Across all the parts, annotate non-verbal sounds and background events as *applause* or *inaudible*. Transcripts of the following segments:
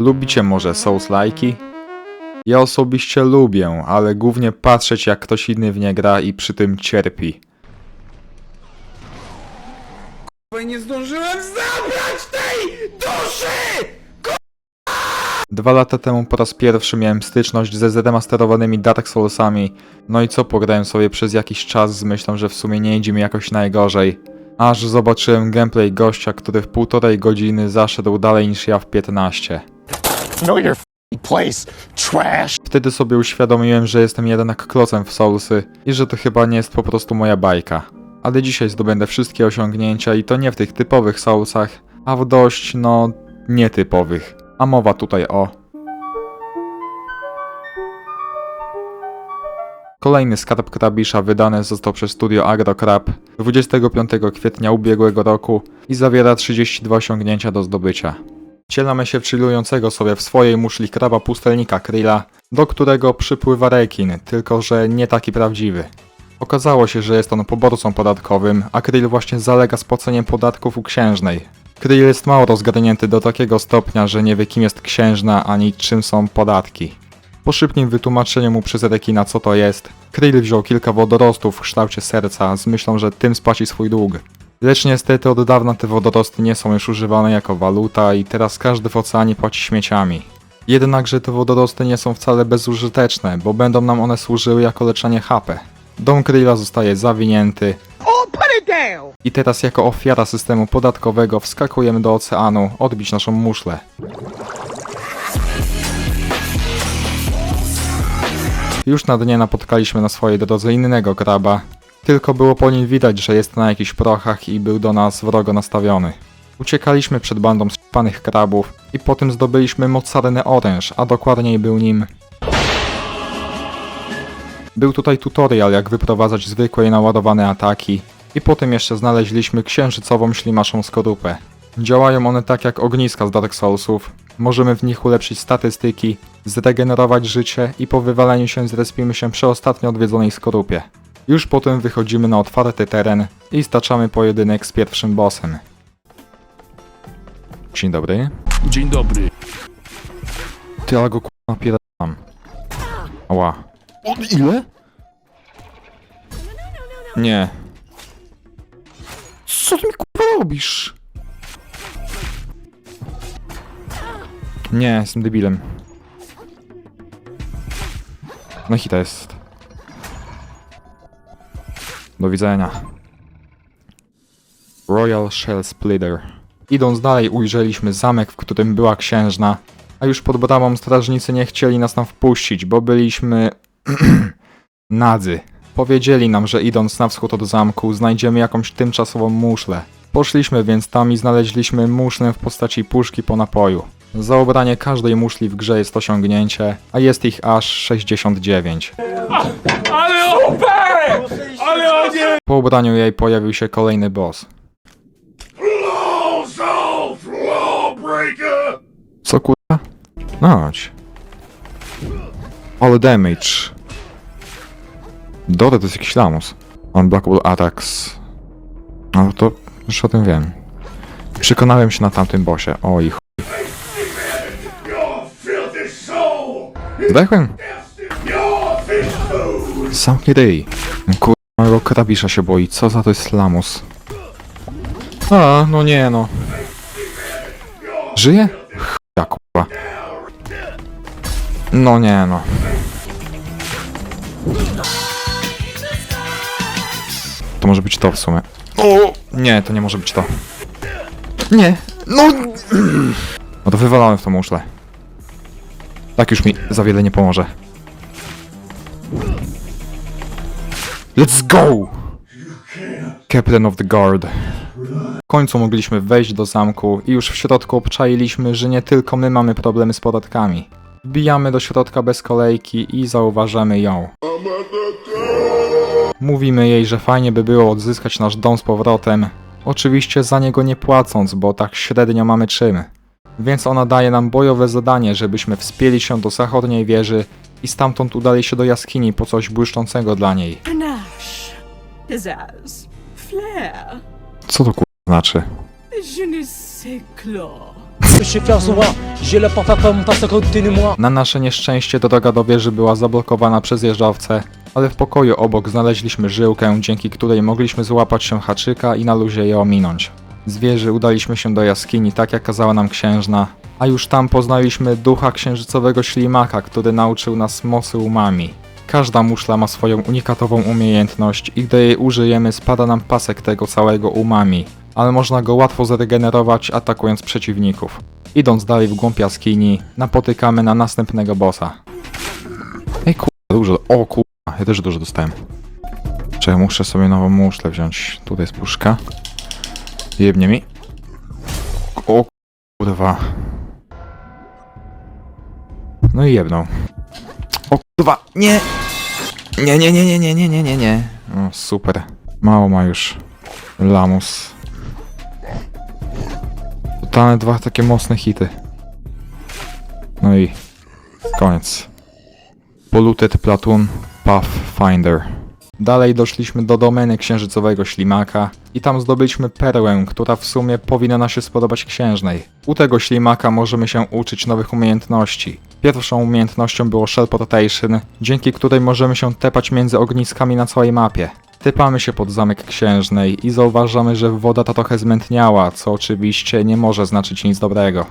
Lubicie może Souls-like'i? Ja osobiście lubię, ale głównie patrzeć jak ktoś inny w nie gra i przy tym cierpi. Bo nie zdążyłem zabrać tej duszy! Dwa lata temu po raz pierwszy miałem styczność ze zremasterowanymi Dark Soulsami, no i co pograłem sobie przez jakiś czas z myślą, że w sumie nie idzie mi jakoś najgorzej. Aż zobaczyłem gameplay gościa, który w półtorej godziny zaszedł dalej niż ja w 15. Know your place, trash. Wtedy sobie uświadomiłem, że jestem jednak klocem w Soulsy i że to chyba nie jest po prostu moja bajka. Ale dzisiaj zdobędę wszystkie osiągnięcia i to nie w tych typowych Soulsach, a w dość, no, nietypowych. A mowa tutaj o... Kolejny skarb Krabisza wydany został przez studio AgroCrab 25 kwietnia ubiegłego roku i zawiera 32 osiągnięcia do zdobycia. Wcielamy się w chillującego sobie w swojej muszli kraba pustelnika Krilla, do którego przypływa rekin, tylko że nie taki prawdziwy. Okazało się, że jest on poborcą podatkowym, a Krill właśnie zalega z płaceniem podatków u księżnej. Krill jest mało rozgarnięty do takiego stopnia, że nie wie kim jest księżna ani czym są podatki. Po szybkim wytłumaczeniu mu przez rekina co to jest, Krill wziął kilka wodorostów w kształcie serca z myślą, że tym spłaci swój dług. Lecz niestety od dawna te wodorosty nie są już używane jako waluta i teraz każdy w oceanie płaci śmieciami. Jednakże te wodorosty nie są wcale bezużyteczne, bo będą nam one służyły jako leczenie HP. Dom Krilla zostaje zawinięty i teraz jako ofiara systemu podatkowego wskakujemy do oceanu odbić naszą muszlę. Już na dnie napotkaliśmy na swojej drodze innego kraba, tylko było po nim widać, że jest na jakichś prochach i był do nas wrogo nastawiony. Uciekaliśmy przed bandą spanych krabów i potem zdobyliśmy mocarny oręż, a dokładniej był nim... Był tutaj tutorial jak wyprowadzać zwykłe i naładowane ataki i potem jeszcze znaleźliśmy księżycową ślimaszą skorupę. Działają one tak jak ogniska z Dark Soulsów. Możemy w nich ulepszyć statystyki, zregenerować życie i po wywaleniu się zrespimy się przy ostatnio odwiedzonej skorupie. Już potem wychodzimy na otwarty teren i staczamy pojedynek z pierwszym bossem. Dzień dobry. Dzień dobry. Ty, ale go k***a napierdalam. Ała. Od ile? Nie. Co ty mi kurwa robisz? Nie, jestem debilem. No hita jest. Do widzenia. Royal Shell Splitter. Idąc dalej ujrzeliśmy zamek, w którym była księżna, a już pod bramą strażnicy nie chcieli nas tam wpuścić, bo byliśmy... *clears throat* nadzy. Powiedzieli nam, że idąc na wschód od zamku znajdziemy jakąś tymczasową muszlę. Poszliśmy więc tam i znaleźliśmy muszlę w postaci puszki po napoju. Za każdej muszli w grze jest osiągnięcie, a jest ich aż 69. Ale OP! Ale o nie! Po ubraniu jej pojawił się kolejny boss. Co kurwa? No chodź. Ale damage. Dore to jest jakiś lamus. Unblockable attacks. No to już o tym wiem. Przekonałem się na tamtym bossie. Oj chuj. Zdechłem? Zamknij ryj. Mojego krabisza się boi. Co za to jest lamus? A, no nie no. Żyje? Chuja kurwa. No nie no. To może być to w sumie. O! Nie, to nie może być to. Nie. No. No to wywalałem w tą muszlę. Tak już mi za wiele nie pomoże. Let's go! Captain of the Guard. W końcu mogliśmy wejść do zamku i już w środku obczailiśmy, że nie tylko my mamy problemy z podatkami. Wbijamy do środka bez kolejki i zauważamy ją. Mówimy jej, że fajnie by było odzyskać nasz dom z powrotem. Oczywiście za niego nie płacąc, bo tak średnio mamy czym. Więc ona daje nam bojowe zadanie, żebyśmy wspięli się do zachodniej wieży i stamtąd udali się do jaskini po coś błyszczącego dla niej. Pizzazz, flair, Co to kur... znaczy? je ne sais. Na nasze nieszczęście droga do wieży była zablokowana przez jeżdżowce, ale w pokoju obok znaleźliśmy żyłkę, dzięki której mogliśmy złapać się haczyka i na luzie je ominąć. Z wieży udaliśmy się do jaskini, tak jak kazała nam księżna, a już tam poznaliśmy ducha księżycowego ślimaka, który nauczył nas mocy umami. Każda muszla ma swoją unikatową umiejętność i gdy jej użyjemy spada nam pasek tego całego umami, ale można go łatwo zregenerować atakując przeciwników. Idąc dalej w głąb jaskini, napotykamy na następnego bossa. Ej kurwa, dużo, o kurwa, ja też dużo dostałem. Czekaj, muszę sobie nową muszlę wziąć. Tutaj jest puszka. Jebnie mi. O kurwa. No i jebnął. O kurwa, nie! Nie, nie, nie, nie, nie, nie, nie, nie, nie. O, super. Mało ma już. Lamus. Totalne dwa takie mocne hity. No i koniec. Polluted Platoon Pathfinder. Dalej doszliśmy do domeny księżycowego ślimaka i tam zdobyliśmy perłę, która w sumie powinna się spodobać księżnej. U tego ślimaka możemy się uczyć nowych umiejętności. Pierwszą umiejętnością było Shellportation, dzięki której możemy się tepać między ogniskami na całej mapie. Typamy się pod zamek księżnej i zauważamy, że woda ta trochę zmętniała, co oczywiście nie może znaczyć nic dobrego.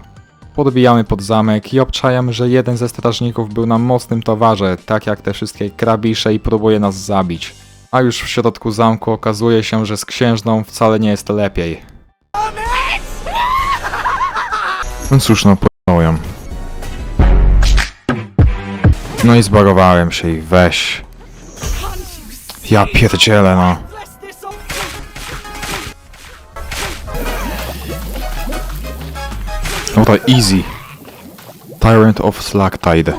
Podbijamy pod zamek i obczajam, że jeden ze strażników był nam mocnym towarze, tak jak te wszystkie krabisze i próbuje nas zabić. A już w środku zamku okazuje się, że z księżną wcale nie jest lepiej. No cóż, no pojąłem. No i zbagowałem się i weź. Ja pierdzielę no. Dobra, easy. Tyrant of Slacktide.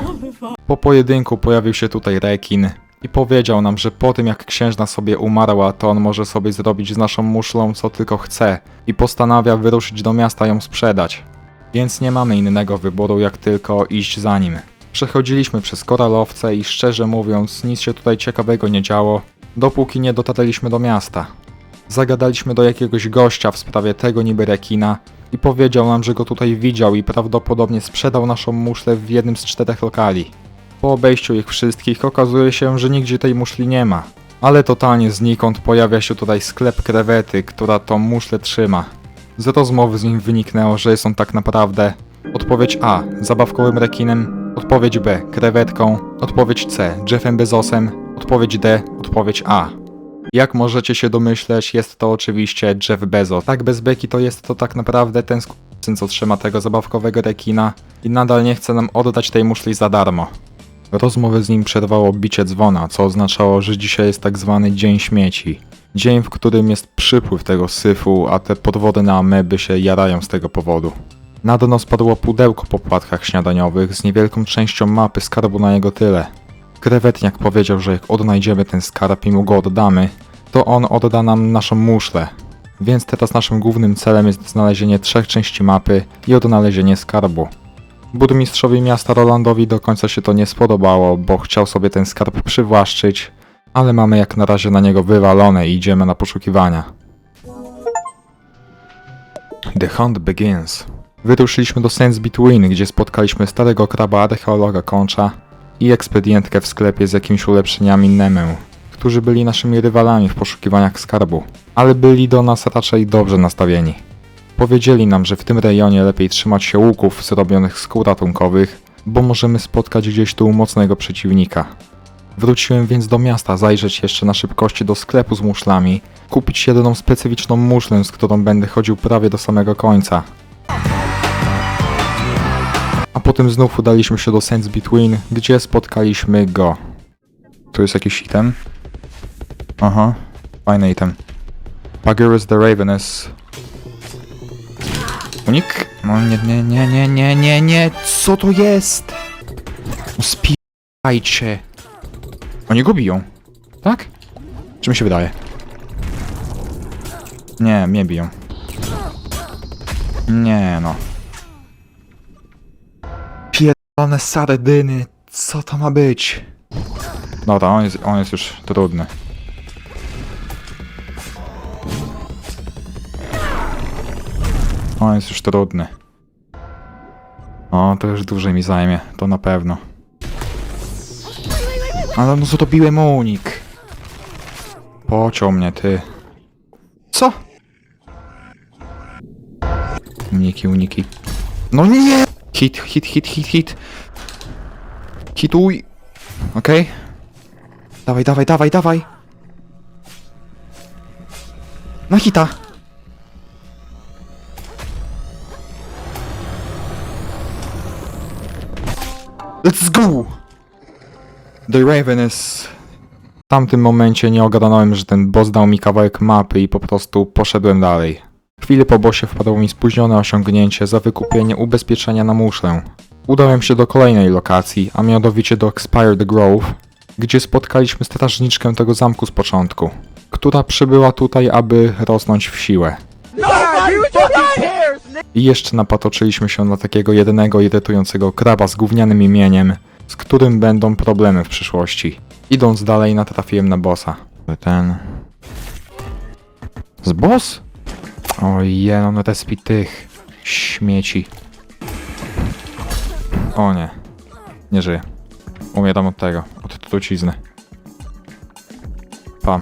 Po pojedynku pojawił się tutaj rekin i powiedział nam, że po tym jak księżna sobie umarła, to on może sobie zrobić z naszą muszlą co tylko chce i postanawia wyruszyć do miasta ją sprzedać. Więc nie mamy innego wyboru jak tylko iść za nim. Przechodziliśmy przez koralowce i szczerze mówiąc nic się tutaj ciekawego nie działo, dopóki nie dotarliśmy do miasta. Zagadaliśmy do jakiegoś gościa w sprawie tego niby rekina i powiedział nam, że go tutaj widział i prawdopodobnie sprzedał naszą muszlę w jednym z czterech lokali. Po obejściu ich wszystkich okazuje się, że nigdzie tej muszli nie ma. Ale totalnie znikąd pojawia się tutaj sklep krewety, która tą muszlę trzyma. Z rozmowy z nim wyniknęło, że jest on tak naprawdę odpowiedź A zabawkowym rekinem, odpowiedź B krewetką, odpowiedź C Jeffem Bezosem, odpowiedź D odpowiedź A. Jak możecie się domyśleć, jest to oczywiście Jeff Bezos. Tak bez beki to jest to tak naprawdę ten skurczyn, co trzyma tego zabawkowego rekina i nadal nie chce nam oddać tej muszli za darmo. Rozmowę z nim przerwało bicie dzwona, co oznaczało, że dzisiaj jest tak zwany Dzień Śmieci. Dzień, w którym jest przypływ tego syfu, a te podwodne ameby się jarają z tego powodu. Na dno spadło pudełko po płatkach śniadaniowych z niewielką częścią mapy skarbu na jego tyle. Krewetniak powiedział, że jak odnajdziemy ten skarb i mu go oddamy, to on odda nam naszą muszlę. Więc teraz naszym głównym celem jest znalezienie trzech części mapy i odnalezienie skarbu. Burmistrzowi miasta Rolandowi do końca się to nie spodobało, bo chciał sobie ten skarb przywłaszczyć, ale mamy jak na razie na niego wywalone i idziemy na poszukiwania. The hunt begins. Wyruszyliśmy do Sands Between, gdzie spotkaliśmy starego kraba archeologa Koncza i ekspedientkę w sklepie z jakimiś ulepszeniami Nemę, którzy byli naszymi rywalami w poszukiwaniach skarbu, ale byli do nas raczej dobrze nastawieni. Powiedzieli nam, że w tym rejonie lepiej trzymać się łuków zrobionych z kół ratunkowych, bo możemy spotkać gdzieś tu mocnego przeciwnika. Wróciłem więc do miasta zajrzeć jeszcze na szybkości do sklepu z muszlami, kupić jedyną specyficzną muszlę, z którą będę chodził prawie do samego końca. A potem znów udaliśmy się do Sands Between, gdzie spotkaliśmy go. Tu jest jakiś item? Aha, fajny item. Pagurus the Ravenous. Unik? No nie, nie, nie, nie, nie, nie, nie, co to jest? No Spijajcie. Oni go biją, tak? Czy mi się wydaje? Nie, mnie biją. Nie no. Pierdolone sardyny, co to ma być? Dobra, on jest, on jest już trudny. On jest już trudny. O, to już dłużej mi zajmie, to na pewno. Ale no zatopiłem unik. Pociął mnie, ty. Co? Uniki, uniki. No nie! Hit, hit, hit, hit, hit. Hituj. Okej. Dawaj, dawaj, dawaj, dawaj. Na hita. Let's go! The Raven is... W tamtym momencie nie ogadałem, że ten boss dał mi kawałek mapy i po prostu poszedłem dalej. Chwilę po bossie wpadło mi spóźnione osiągnięcie za wykupienie ubezpieczenia na muszlę. Udałem się do kolejnej lokacji, a mianowicie do Expired Grove, gdzie spotkaliśmy strażniczkę tego zamku z początku, która przybyła tutaj, aby rosnąć w siłę. I jeszcze napatoczyliśmy się na takiego jedynego irytującego kraba z gównianym imieniem, z którym będą problemy w przyszłości. Idąc dalej natrafiłem na bossa. Ten... Z boss? Ojej, no respi tych śmieci. O nie. Nie żyję. Umieram od tego, od trucizny. Pam.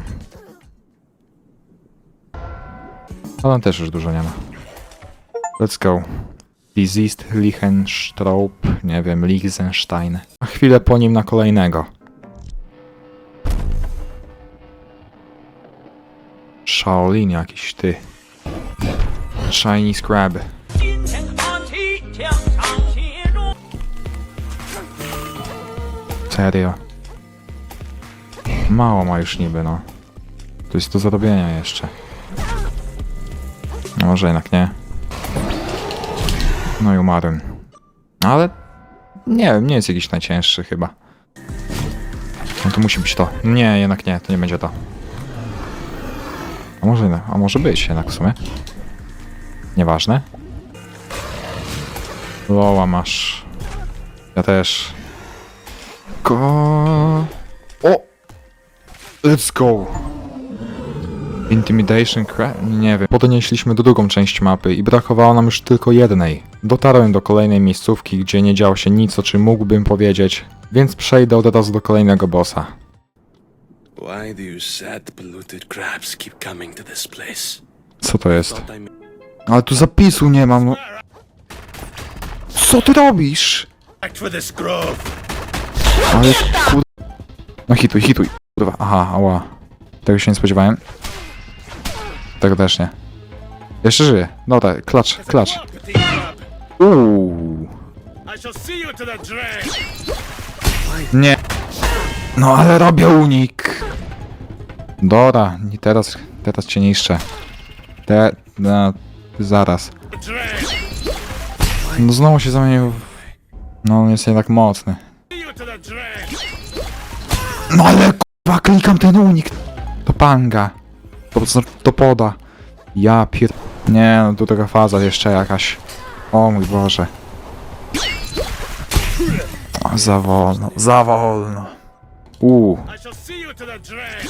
Ale też już dużo nie ma. Let's go. Diseased Lichtenstraub, nie wiem, Liechtenstein. A chwilę po nim na kolejnego. Shaolin jakiś ty. Chinese Crab. Serio. Mało ma już niby, no. To jest do zrobienia jeszcze. No może jednak nie. No i umarłem. Ale nie wiem, nie jest jakiś najcięższy chyba. No to musi być to. Nie, jednak nie, to nie będzie to. A może, a może być jednak w sumie. Nieważne. Loła masz. Ja też. Go. O! Let's go! Intimidation cra... Nie wiem. Podnieśliśmy drugą część mapy i brakowało nam już tylko jednej. Dotarłem do kolejnej miejscówki, gdzie nie działo się nic, o czym mógłbym powiedzieć, więc przejdę od razu do kolejnego bossa. Why do you sad, polluted crabs keep coming to this place? Co to jest? Thought I ma- Ale tu zapisu nie mam, no. Co ty robisz? Back for this grove! Ale kur... No hituj, hituj. Kurwa, aha, ała. Tego się nie spodziewałem. Tego też nie. Jeszcze żyje. Dobra, klacz, klacz. Uuu. I shall see you to the drain! Nie. No ale robię unik. Dora, nie teraz, teraz cię niszczę. Te, no, zaraz. No znowu się zamienił. No on jest jednak mocny. No ale kurwa, klikam ten unik. To panga. To, to poda. Ja pier... Nie, no tu taka faza jeszcze jakaś. O mój Boże. O, za wolno, za wolno. Uuu, I shall see you to the drain!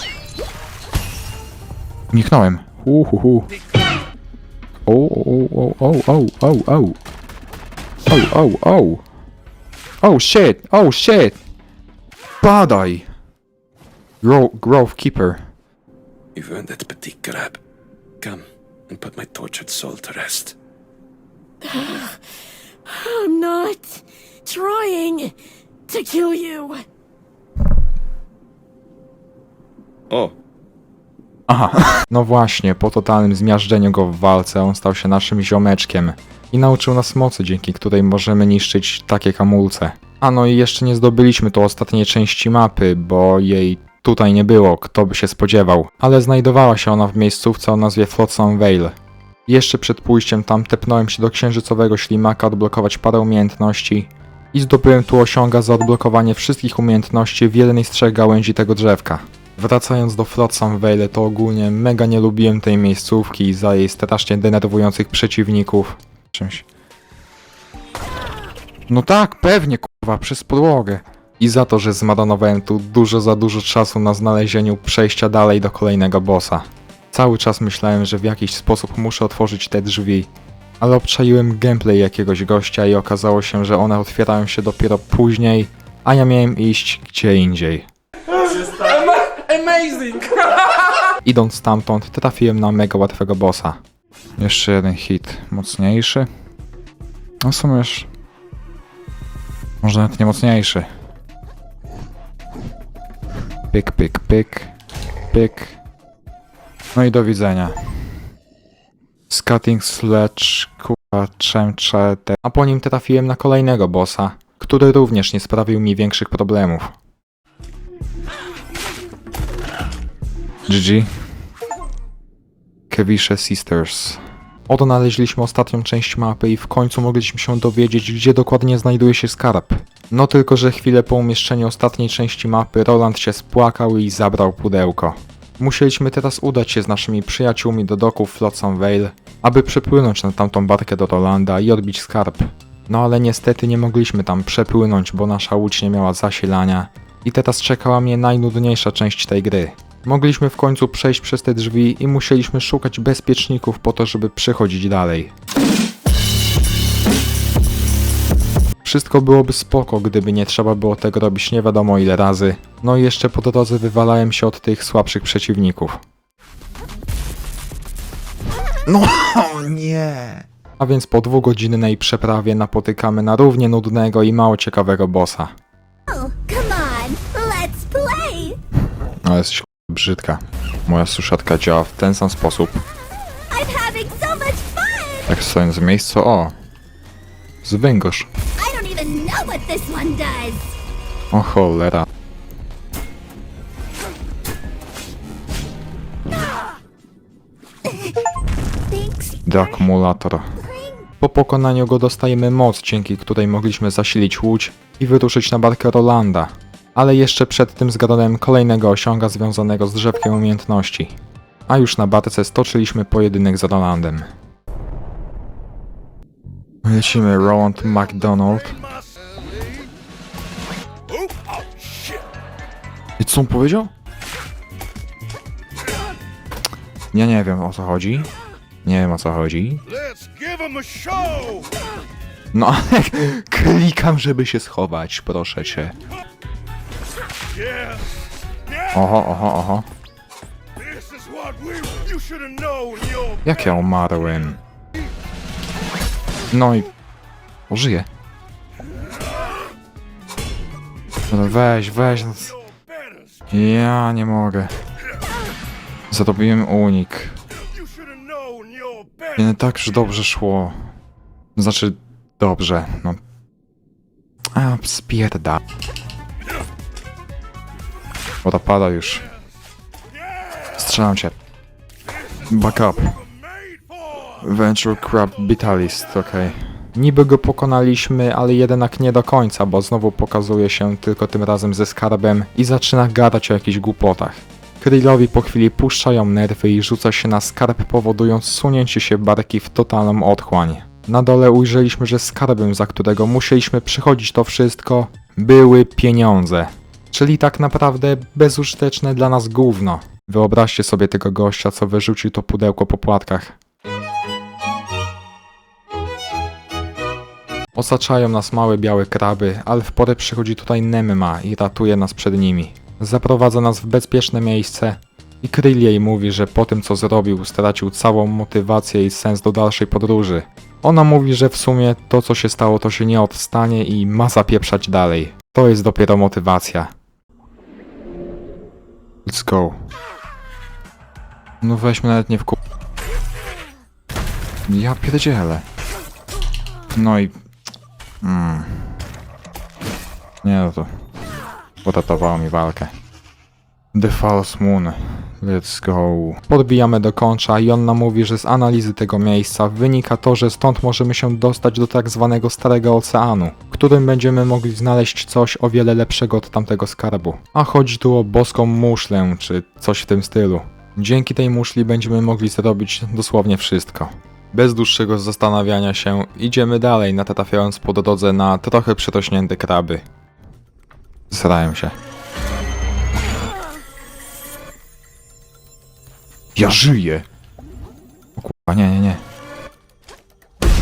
uniknąłem. Uhuhu. O, o, o, o, o, o, o. O, o, o. Oh oh oh. Oh shit, oh shit. Padaj. Grow, growth keeper. You've earned it, petite crab. Come and put my tortured soul to rest. *sighs* I'm not trying to kill you. O, No właśnie, po totalnym zmiażdżeniu go w walce on stał się naszym ziomeczkiem i nauczył nas mocy, dzięki której możemy niszczyć takie kamulce. A no i jeszcze nie zdobyliśmy tu ostatniej części mapy, bo jej tutaj nie było, kto by się spodziewał, ale znajdowała się ona w miejscówce o nazwie Flotsam Vale. Jeszcze przed pójściem tam tepnąłem się do księżycowego ślimaka odblokować parę umiejętności i zdobyłem tu osiąga za odblokowanie wszystkich umiejętności w jednej z trzech gałęzi tego drzewka. Wracając do Flotsam Vale, to ogólnie mega nie lubiłem tej miejscówki za jej strasznie denerwujących przeciwników. Czymś. No tak, pewnie, kurwa, przez podłogę. I za to, że zmarnowałem tu dużo za dużo czasu na znalezieniu przejścia dalej do kolejnego bossa. Cały czas myślałem, że w jakiś sposób muszę otworzyć te drzwi. Ale obczaiłem gameplay jakiegoś gościa i okazało się, że one otwierają się dopiero później, a ja miałem iść gdzie indziej. Amazing! *laughs* Idąc stamtąd, trafiłem na mega łatwego bossa. Jeszcze jeden hit, mocniejszy. No w sumie już... Może nawet nie mocniejszy. Pyk, pyk, pyk, pyk. No i do widzenia. Scutting Sledge, kurwa, czemcze. A po nim trafiłem na kolejnego bossa, który również nie sprawił mi większych problemów. GG. Kevisze Sisters. Odnaleźliśmy ostatnią część mapy i w końcu mogliśmy się dowiedzieć, gdzie dokładnie znajduje się skarb. No tylko, że chwilę po umieszczeniu ostatniej części mapy Roland się spłakał i zabrał pudełko. Musieliśmy teraz udać się z naszymi przyjaciółmi do doków Flotsam Vale, aby przepłynąć na tamtą barkę do Rolanda i odbić skarb. No ale niestety nie mogliśmy tam przepłynąć, bo nasza łódź nie miała zasilania i teraz czekała mnie najnudniejsza część tej gry. Mogliśmy w końcu przejść przez te drzwi i musieliśmy szukać bezpieczników po to, żeby przechodzić dalej. Wszystko byłoby spoko, gdyby nie trzeba było tego robić nie wiadomo ile razy. No i jeszcze po drodze wywalałem się od tych słabszych przeciwników. No *laughs* nie! A więc po dwugodzinnej przeprawie napotykamy na równie nudnego i mało ciekawego bossa. Oh, come on, let's play. Ale jesteś brzydka. Moja suszatka działa w ten sam sposób. Jak stojąc w miejscu, o! Zwęgorz. O cholera. Deakumulator. Po pokonaniu go dostajemy moc, dzięki której mogliśmy zasilić łódź i wyruszyć na barkę Rolanda. Ale jeszcze przed tym zgadałem kolejnego osiąga związanego z drzewkiem umiejętności. A już na barce stoczyliśmy pojedynek z Rolandem. Lecimy Roland McDonald. I co on powiedział? Ja nie wiem o co chodzi. Nie wiem o co chodzi. No ale *laughs* klikam, żeby się schować, proszę cię. Oho, oho, oho. Jak ja umarłem? No i... O, żyję. No weź, weź. Ja nie mogę. Zrobiłem unik. Nie tak już dobrze szło. Znaczy, dobrze, no. A, spierda. Woda pada już. Strzelam cię. Back up. Venture Crab Vitalist, okej. Niby go pokonaliśmy, ale jednak nie do końca, bo znowu pokazuje się tylko tym razem ze skarbem i zaczyna gadać o jakichś głupotach. Krillowi po chwili puszczają nerwy i rzuca się na skarb, powodując sunięcie się barki w totalną otchłań. Na dole ujrzeliśmy, że skarbem, za którego musieliśmy przychodzić to wszystko, były pieniądze. Czyli tak naprawdę bezużyteczne dla nas gówno. Wyobraźcie sobie tego gościa, co wyrzucił to pudełko po płatkach. Osaczają nas małe białe kraby, ale w porę przychodzi tutaj Nemma i ratuje nas przed nimi. Zaprowadza nas w bezpieczne miejsce i Krill jej mówi, że po tym co zrobił stracił całą motywację i sens do dalszej podróży. Ona mówi, że w sumie to co się stało to się nie odstanie i ma zapieprzać dalej. To jest dopiero motywacja. Let's go. No weźmy nawet nie w ku... Ja pierdzielę. No i... Mm. Nie no to... Uratowało mi walkę. The False Moon. Let's go. Podbijamy do końca i on nam mówi, że z analizy tego miejsca wynika to, że stąd możemy się dostać do tak zwanego Starego Oceanu, w którym będziemy mogli znaleźć coś o wiele lepszego od tamtego skarbu. A chodzi tu o boską muszlę, czy coś w tym stylu. Dzięki tej muszli będziemy mogli zrobić dosłownie wszystko. Bez dłuższego zastanawiania się, idziemy dalej, natrafiając po drodze na trochę przetośnięte kraby. Zrałem się. Ja żyję! O kurwa, nie, nie, nie.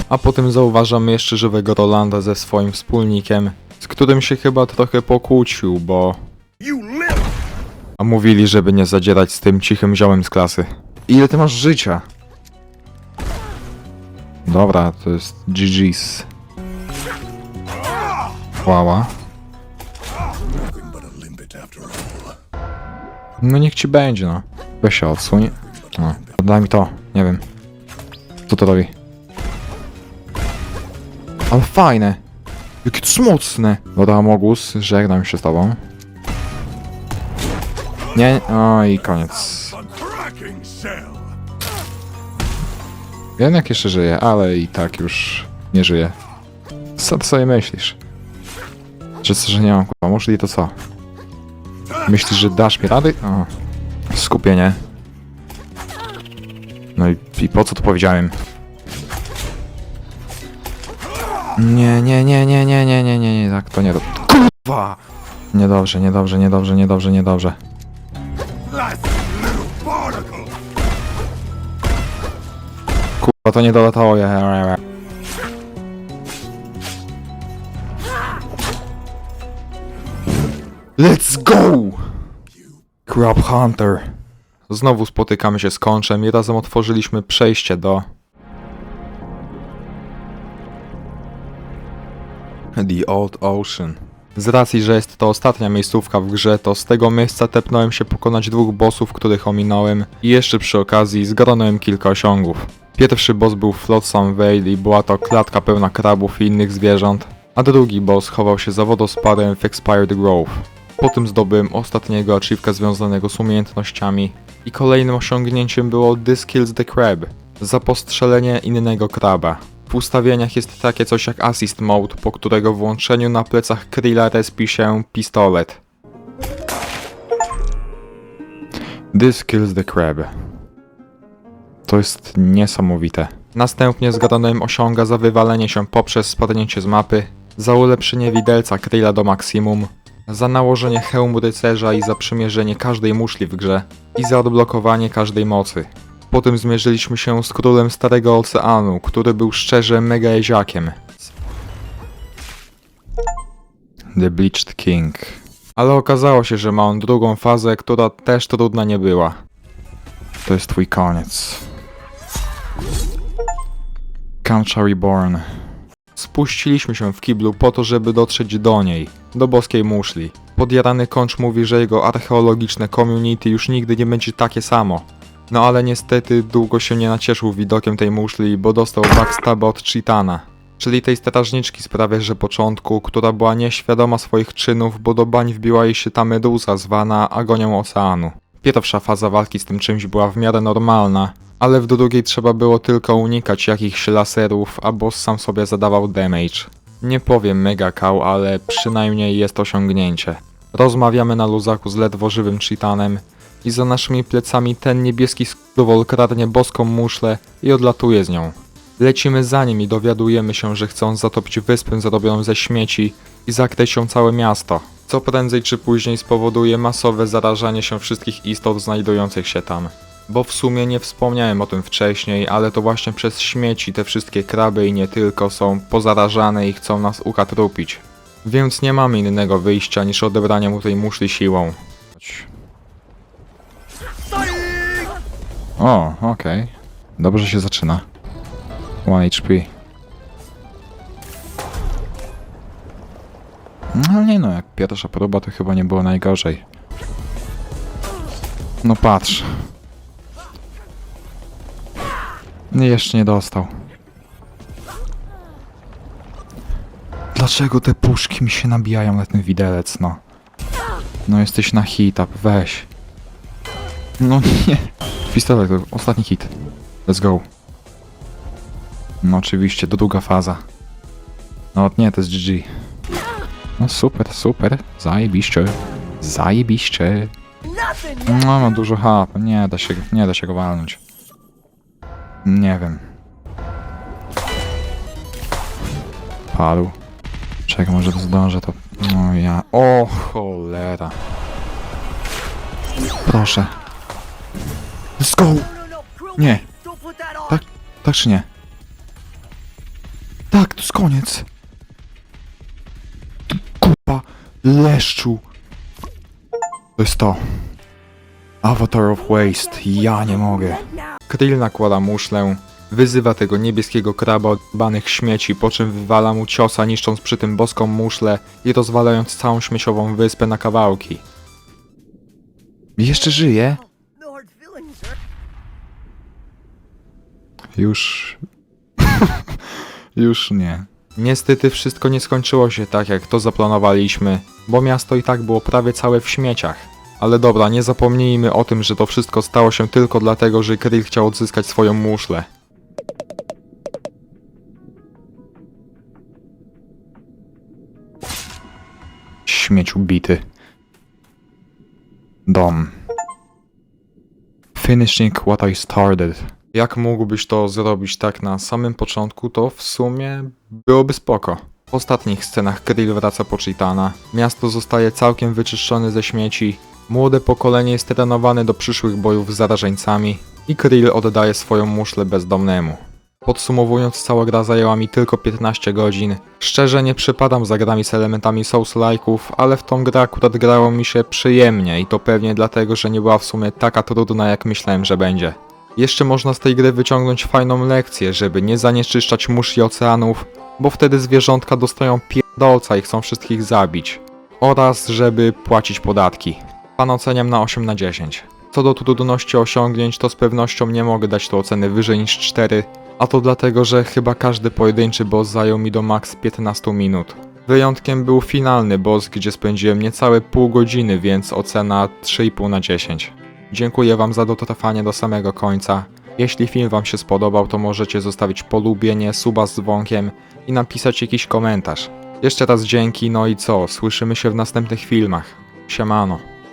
A potem zauważamy jeszcze żywego Rolanda ze swoim wspólnikiem, z którym się chyba trochę pokłócił, bo... A mówili, żeby nie zadzierać z tym cichym ziołem z klasy. Ile ty masz życia? Dobra, to jest GG's. Łała. No niech ci będzie, no. Weź się odsuń. No, daj mi to, nie wiem. Co to robi? Ale fajne. Jakie to mocne. Dobra, Mogus, żegnam się z tobą. Nie, o i koniec. Jak jeszcze żyje, ale i tak już nie żyje. Co ty sobie myślisz? Że co, że nie mam kurwa, muszli to co? Myślisz, że dasz mi rady? O, skupienie. No i, i po co to powiedziałem? Nie, nie, nie, nie, nie, nie, nie, nie, nie, tak to nie do... Kurwa! Niedobrze, niedobrze, niedobrze, niedobrze, niedobrze. Kurwa, to nie dolatało, ja... Let's go! Crab Hunter. Znowu spotykamy się z Konczem i razem otworzyliśmy przejście do... The Old Ocean. Z racji, że jest to ostatnia miejscówka w grze, to z tego miejsca tepnąłem się pokonać dwóch bossów, których ominąłem i jeszcze przy okazji zgarnąłem kilka osiągów. Pierwszy boss był Flotsam Vale i była to klatka pełna krabów i innych zwierząt, a drugi boss chował się za wodospadem w Expired Grove. Potem zdobyłem ostatniego achievka związanego z umiejętnościami i kolejnym osiągnięciem było This Kills the Crab za postrzelenie innego kraba. W ustawieniach jest takie coś jak Assist Mode, po którego włączeniu na plecach Krilla respi się pistolet. This Kills the Crab. To jest niesamowite. Następnie zgarnąłem osiąga za wywalenie się poprzez spadnięcie z mapy, za ulepszenie widelca Krilla do maksimum, za nałożenie hełmu rycerza i za przymierzenie każdej muszli w grze i za odblokowanie każdej mocy. Potem zmierzyliśmy się z królem Starego Oceanu, który był szczerze mega jeziakiem. The Bleached King. Ale okazało się, że ma on drugą fazę, która też trudna nie była. To jest twój koniec. Kancha Reborn. Spuściliśmy się w kiblu po to, żeby dotrzeć do niej, do boskiej muszli. Podjarany kończ mówi, że jego archeologiczne community już nigdy nie będzie takie samo. No ale niestety długo się nie nacieszył widokiem tej muszli, bo dostał backstabba od Chitana. Czyli tej strażniczki z prawie początku, która była nieświadoma swoich czynów, bo do bań wbiła jej się ta meduza zwana agonią oceanu. Pierwsza faza walki z tym czymś była w miarę normalna, ale w drugiej trzeba było tylko unikać jakichś laserów, a boss sam sobie zadawał damage. Nie powiem mega kał, ale przynajmniej jest osiągnięcie. Rozmawiamy na luzaku z ledwo żywym Chitanem i za naszymi plecami ten niebieski skrówol kradnie boską muszlę i odlatuje z nią. Lecimy za nim i dowiadujemy się, że chcą zatopić wyspę zarobioną ze śmieci i zakryć się całe miasto, co prędzej czy później spowoduje masowe zarażanie się wszystkich istot znajdujących się tam. Bo w sumie nie wspomniałem o tym wcześniej, ale to właśnie przez śmieci te wszystkie kraby i nie tylko są pozarażane i chcą nas ukatrupić. Więc nie mamy innego wyjścia niż odebranie mu tej muszli siłą. O, okej. Dobrze się zaczyna. 1 HP. No nie no, jak pierwsza próba to chyba nie było najgorzej. No patrz. Jeszcze nie dostał. Dlaczego te puszki mi się nabijają na ten widelec, no? No jesteś na hit up, weź. No nie. Pistolet, to ostatni hit. Let's go. No oczywiście, druga faza. No nie, to jest GG. No super, super. Zajebiście. Zajebiście. No, ma dużo HP. Nie da się, nie da się go walnąć. Nie wiem. Padł. Czekaj, może to zdążę to... No ja... O cholera. Proszę. Let's go! Nie. Tak, tak czy nie? Tak, to jest koniec. Kurwa, leszczu. To jest to. Avatar of Waste. Ja nie mogę. Krill nakłada muszlę, wyzywa tego niebieskiego kraba od banych śmieci, po czym wywala mu ciosa, niszcząc przy tym boską muszlę i rozwalając całą śmieciową wyspę na kawałki. Jeszcze żyje? Już... *laughs* Już nie. Niestety wszystko nie skończyło się tak, jak to zaplanowaliśmy, bo miasto i tak było prawie całe w śmieciach. Ale dobra, nie zapomnijmy o tym, że to wszystko stało się tylko dlatego, że Krill chciał odzyskać swoją muszlę. Śmieć ubity. Dom. Finishing what I started. Jak mógłbyś to zrobić tak na samym początku, to w sumie byłoby spoko. W ostatnich scenach Krill wraca po Chitana, miasto zostaje całkiem wyczyszczone ze śmieci, młode pokolenie jest trenowane do przyszłych bojów z zarażeńcami i Krill oddaje swoją muszlę bezdomnemu. Podsumowując, cała gra zajęła mi tylko 15 godzin. Szczerze nie przypadam za grami z elementami Souls-like'ów, ale w tą grę akurat grało mi się przyjemnie i to pewnie dlatego, że nie była w sumie taka trudna jak myślałem, że będzie. Jeszcze można z tej gry wyciągnąć fajną lekcję, żeby nie zanieczyszczać mórz i oceanów, bo wtedy zwierzątka dostają pierdolca i chcą wszystkich zabić. Oraz żeby płacić podatki. Pan oceniam na 8 na 10. Co do trudności osiągnięć, to z pewnością nie mogę dać tu oceny wyżej niż 4, a to dlatego, że chyba każdy pojedynczy boss zajął mi do max 15 minut. Wyjątkiem był finalny boss, gdzie spędziłem niecałe pół godziny, więc ocena 3,5 na 10. Dziękuję Wam za dotrwanie do samego końca. Jeśli film Wam się spodobał, to możecie zostawić polubienie, suba z dzwonkiem i napisać jakiś komentarz. Jeszcze raz dzięki, no i co, słyszymy się w następnych filmach. Siemano.